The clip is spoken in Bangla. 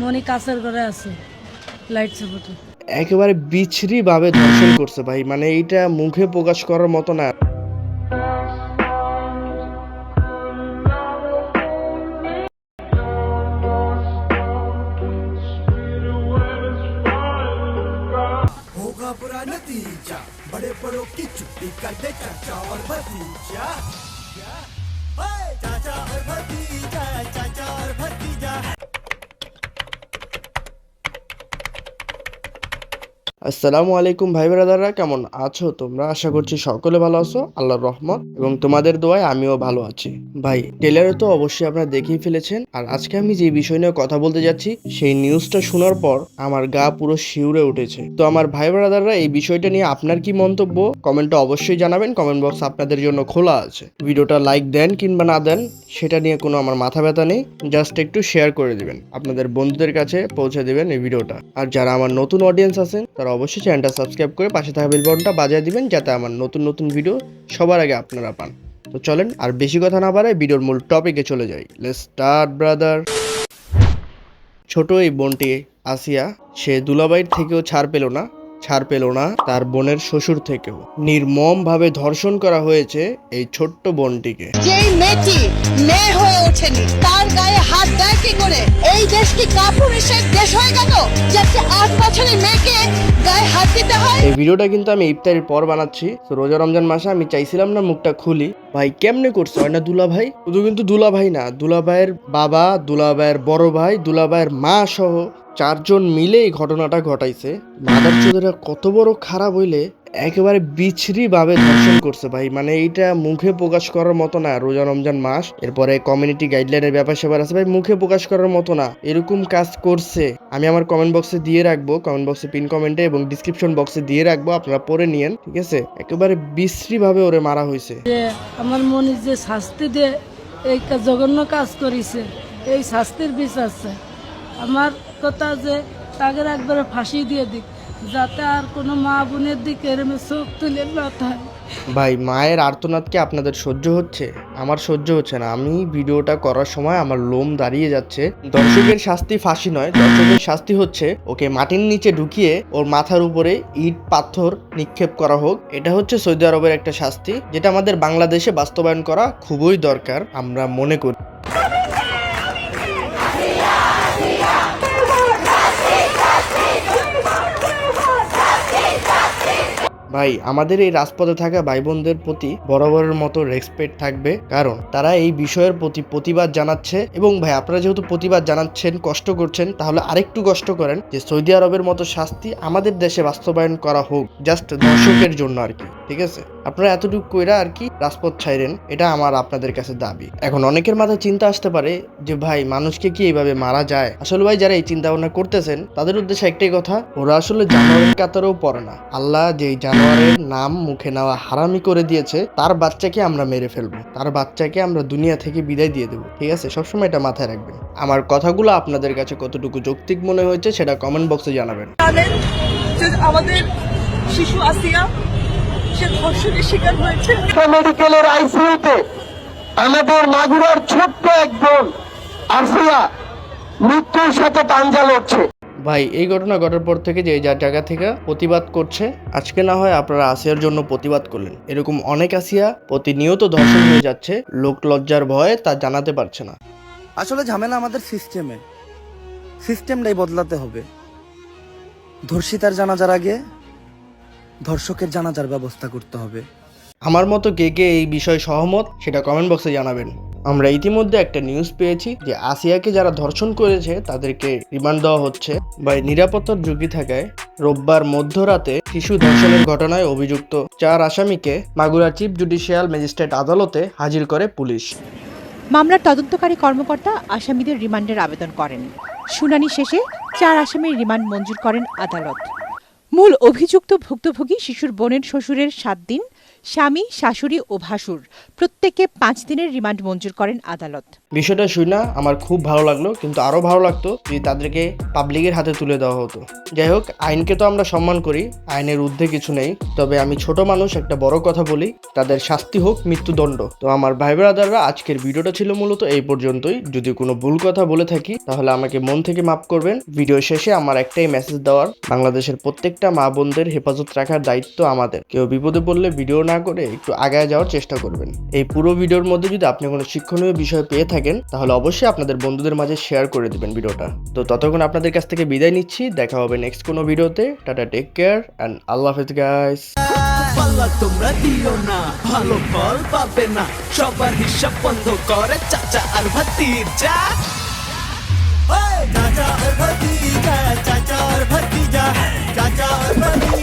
মনি কাছের ঘরে আছে লাইট সাপোর্টে একেবারে বিছরি ভাবে ধর্ষণ করছে ভাই মানে এইটা মুখে প্রকাশ করার মতো না होगा बुरा नतीजा बड़े बड़ों की छुट्टी कर दे चाचा और भतीजा क्या? ओए, चाचा और भतीजा चाचा और भतीजा আসসালামু আলাইকুম ভাই ব্রাদাররা, কেমন আছো তোমরা? আশা করছি সকলে ভালো আছো, আল্লাহর রহমত, এবং তোমাদের দোয়ায় আমিও ভালো আছি। ভাই টেলারে তো অবশ্যই আপনারা দেখেই ফেলেছেন, আর আজকে আমি যে বিষয় নিয়ে কথা বলতে যাচ্ছি, সেই নিউজটা শোনার পর আমার গা পুরো শিউরে উঠেছে। তো আমার ভাই ব্রাদাররা, এই বিষয়টা নিয়ে আপনার কি মন্তব্য? কমেন্টে অবশ্যই জানাবেন, কমেন্ট বক্স আপনাদের জন্য খোলা আছে। ভিডিওটা লাইক দেন কিংবা না দেন, সেটা নিয়ে কোনো আমার মাথা ব্যথা নেই জাস্ট একটু শেয়ার করে দিবেন। আপনাদের বন্ধুদের কাছে পৌঁছে দিবেন এই ভিডিওটা। আর যারা আমার নতুন অডিয়েন্স আছেন, তারা অবশ্যই চ্যানেলটা সাবস্ক্রাইব করে পাশে থাকা বেল বাটনটা বাজিয়ে দিবেন যাতে আমার নতুন নতুন ভিডিও সবার আগে আপনারা পান। তো চলেন, আর বেশি কথা না বাড়ায় ভিডিওর মূল টপিকে চলে যাই। লেটস স্টার্ট ব্রাদার ছোট এই বোনটি, আসিয়া, সে দুলাবাইর থেকেও ছাড় পেল না। ছাড় পেল না তার বোনের শ্বশুর থেকেও। নির্মম ভাবে ধর্ষণ করা হয়েছে এই ছোট্ট বোনটিকে। মেয়েটি মেয়ে হয়ে ওঠেনি। তার গায়ে হাত দেয় কি করে? এই দেশ কি কাপুরুষের দেশ হয়ে গেল? যাতে আট বছরের মেয়েকে গায়ে হাত দিতে হয়? এই ভিডিওটা কিন্তু আমি ইফতারির পর বানাচ্ছি। তো রোজা রমজান মাসে আমি চাইছিলাম না মুখটা খুলি। ভাই, কেমনে করছে? হয় না দুলা ভাই শুধু কিন্তু দুলা ভাই না দুলা ভাইয়ের বাবা দুলা ভাইয়ের বড় ভাই দুলা ভাইয়ের মা সহ চারজন মিলে এই ঘটনাটা ঘটাইছে। মাদার চোদেরা কত বড় খারাপ হইলে একেবারে বিছরি ভাবে ধর্ষণ করছে ভাই। মানে এইটা মুখে প্রকাশ করার মতো না, রোজা রমজান মাস। এরপরে কমিউনিটি গাইডলাইনের ব্যাপার স্যাপার আছে ভাই, মুখে প্রকাশ করার মতো না। এরকম কাজ করছে। আমি আমার কমেন্ট বক্সে দিয়ে রাখব। কমেন্ট বক্সে পিন কমেন্টে এবং ডিসক্রিপশন বক্সে দিয়ে রাখব, আপনারা পড়ে নিয়েন, ঠিক আছে? একেবারে বিশ্রী ভাবে ওরে মারা হয়েছে। আমার মনি যে শাস্তি দিয়ে এই জঘন্য কাজ করিছে, এই শাস্তির বিচার আছে। আমার কথা যে তাকে একবারে ফাঁসি দিয়ে দিক। যাতে আর কোনো মা বোনের দিকে এরমে চোখ তুলে থাকে ভাই, মায়ের আর্তনাদ কি আপনাদের সহ্য হচ্ছে? আমার সহ্য হচ্ছে না। আমি ভিডিওটা করার সময় আমার লোম দাঁড়িয়ে যাচ্ছে। দর্শকের শাস্তি ফাঁসি নয়। দর্শকের শাস্তি হচ্ছে ওকে মাটির নিচে ঢুকিয়ে ওর মাথার উপরে ইট, পাথর নিক্ষেপ করা হোক। এটা হচ্ছে সৌদি আরবের একটা শাস্তি, যেটা আমাদের বাংলাদেশে বাস্তবায়ন করা খুবই দরকার, আমরা মনে করি। ভাই, আমাদের এই রাজপথে থাকা ভাই বোনদের প্রতি বরাবরের মতো রেসপেক্ট থাকবে, কারণ তারা এই বিষয়ের প্রতি প্রতিবাদ জানাচ্ছে এবং ভাই, আপনারা যেহেতু প্রতিবাদ জানাচ্ছেন, কষ্ট করছেন, তাহলে আরেকটু কষ্ট করেন যে সৌদি আরবের মতো শাস্তি আমাদের দেশে বাস্তবায়ন করা হোক জাস্ট দর্শকের জন্য আর কি, ঠিক আছে? আপনারা এতটুকু কইরা আর কি রাজপথ ছাইরেন এটা আমার আপনাদের কাছে দাবি। এখন অনেকের মাথায় চিন্তা আসতে পারে যে, ভাই, মানুষকে কি এইভাবে মারা যায়? আসলে ভাই, যারা এই চিন্তা ভাবনা করতেছেন, তাদের উদ্দেশ্যে একটাই কথা, ওরা আসলে জানোয়ারের কাতারেও পড়ে না। আল্লাহ যেই জানোয়ারের নাম মুখে নেওয়া হারামি করে দিয়েছে, তার বাচ্চাকে আমরা মেরে ফেলব। তার বাচ্চাকে আমরা দুনিয়া থেকে বিদায় দিয়ে দেবো। ঠিক আছে? সবসময় এটা মাথায় রাখবেন। আমার কথাগুলো আপনাদের কাছে কতটুকু যৌক্তিক মনে হয়েছে, সেটা কমেন্ট বক্সে জানাবেন। আমাদের শিশু আসিয়া সে ধর্ষণের শিকার হয়েছে। মেডিকেলের আইসিইউতে আমাদের মাগুরার ছোট্ট এক বোন আরফিয়া মৃত্যুর সাথে পাঞ্জা লড়ছে। ভাই এই ঘটনা ঘটার পর থেকে যে যার জায়গা থেকে প্রতিবাদ করছে আজকে না হয় আপনারা আসিয়ার জন্য প্রতিবাদ করলেন। এরকম অনেক আসিয়া প্রতিনিয়ত ধর্ষণ হয়ে যাচ্ছে লোক লজ্জার ভয়ে তা জানাতে পারছে না। আসলে ঝামেলা আমাদের সিস্টেমে সিস্টেমটাই বদলাতে হবে। ধর্ষিতার জানাজার আগে ধর্ষকের জানাজার ব্যবস্থা করতে হবে। আমার মতো কে কে এই বিষয়ে সহমত সেটা কমেন্ট বক্সে জানাবেন। আমরা ইতিমধ্যে একটা নিউজ পেয়েছি যে আসিয়াকে যারা ধর্ষণ করেছে তাদেরকে রিমান্ড দেওয়া হচ্ছে। বা নিরাপত্তার ঝুঁকি থাকায় রোববার মধ্যরাতে শিশু ধর্ষণের ঘটনায় অভিযুক্ত চার আসামিকে মাগুরা চিফ জুডিশিয়াল ম্যাজিস্ট্রেট আদালতে হাজির করে পুলিশ। মামলার তদন্তকারী কর্মকর্তা আসামিদের রিমান্ডের আবেদন করেন। শুনানি শেষে চার আসামির রিমান্ড মঞ্জুর করেন আদালত। মূল অভিযুক্ত ভুক্তভোগী শিশুর বোনের শ্বশুরের সাত দিন স্বামী, শাশুড়ি ও ভাসুর। প্রত্যেককে পাঁচ দিনের রিমান্ড মঞ্জুর করেন আদালত। বিষয়টা শুই আমার খুব ভালো লাগল, কিন্তু আরও ভালো লাগতো যদি তাদেরকে পাবলিকের হাতে তুলে দেওয়া হতো। যাই হোক, আইনকে তো আমরা সম্মান করি, আইনের ঊর্ধ্বে কিছু নেই, তবে আমি ছোট মানুষ একটা বড় কথা বলি, তাদের শাস্তি হোক, মৃত্যুদণ্ড। তো আমার ভাই ব্রাদাররা, আজকের ভিডিওটা ছিল মূলত এই পর্যন্তই। যদি কোনো ভুল কথা বলে থাকি, তাহলে আমাকে মন থেকে মাফ করবেন। ভিডিও শেষে আমার একটাই মেসেজ দেওয়ার, বাংলাদেশের প্রত্যেকটা মা বোনদের হেফাজত রাখার দায়িত্ব আমাদের। কেউ বিপদে পড়লে ভিডিও না করে একটু আগায় যাওয়ার চেষ্টা করবেন। এই পুরো ভিডিওর মধ্যে যদি আপনি কোনো শিক্ষণীয় বিষয় পেয়ে থাকেন, তাহলে অবশ্যই আপনাদের বন্ধুদের মাঝে শেয়ার করে দিবেন ভিডিওটা। তো ততক্ষণ আপনাদের কাছ থেকে বিদায় নিচ্ছি, দেখা হবে নেক্সট কোনো ভিডিওতে। Tata take care and Allah হাফেজ গাইস পাল্লা তোমরা দিও না, ভালো ফল পাবে না। সবার হিসাব বন্ধ করে চাচা আর ভাতিজা। চাচা আর ভাতিজা, চাচা আর ভাতিজা, চাচা আর ভাতিজা।